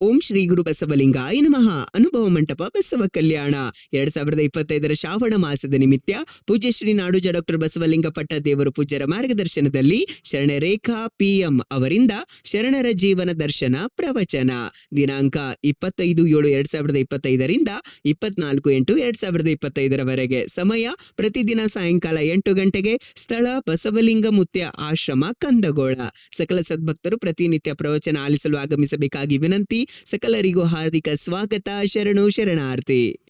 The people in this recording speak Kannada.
ಓಂ ಶ್ರೀ ಗುರು ಬಸವಲಿಂಗಾಯ ನಮಃ. ಅನುಭವ ಮಂಟಪ ಬಸವ ಕಲ್ಯಾಣ. ಎರಡ್ ಸಾವಿರದ ಇಪ್ಪತ್ತೈದರ ಶ್ರಾವಣ ಮಾಸದ ನಿಮಿತ್ತ ಪೂಜ್ಯ ಶ್ರೀ ನಾಡುಜ ಡಾಕ್ಟರ್ ಬಸವಲಿಂಗ ಪಟ್ಟ ದೇವರು ಪೂಜ್ಯರ ಮಾರ್ಗದರ್ಶನದಲ್ಲಿ ಶರಣ ರೇಖಾ ಪಿಎಂ ಅವರಿಂದ ಶರಣರ ಜೀವನ ದರ್ಶನ ಪ್ರವಚನ. ದಿನಾಂಕ ಇಪ್ಪತ್ತೈದು ಏಳು ಎರಡ್ ಸಾವಿರದ ಇಪ್ಪತ್ತೈದರಿಂದ ಇಪ್ಪತ್ನಾಲ್ಕು ಎಂಟು ಎರಡ್ ಸಾವಿರದ ಇಪ್ಪತ್ತೈದರವರೆಗೆ ಸಮಯ ಪ್ರತಿದಿನ ಸಾಯಂಕಾಲ ಎಂಟು ಗಂಟೆಗೆ ಸ್ಥಳ ಬಸವಲಿಂಗ ಮುತ್ಯ ಆಶ್ರಮ ಕಂದಗೋಳ. ಸಕಲ ಸದ್ಭಕ್ತರು ಪ್ರತಿನಿತ್ಯ ಪ್ರವಚನ ಆಲಿಸಲು ಆಗಮಿಸಬೇಕಾಗಿ ವಿನಂತಿ ಸಕಲರಿಗೂ ಹಾರ್ದಿಕ ಸ್ವಾಗತ ಶರಣು ಶರಣಾರ್ಥಿ.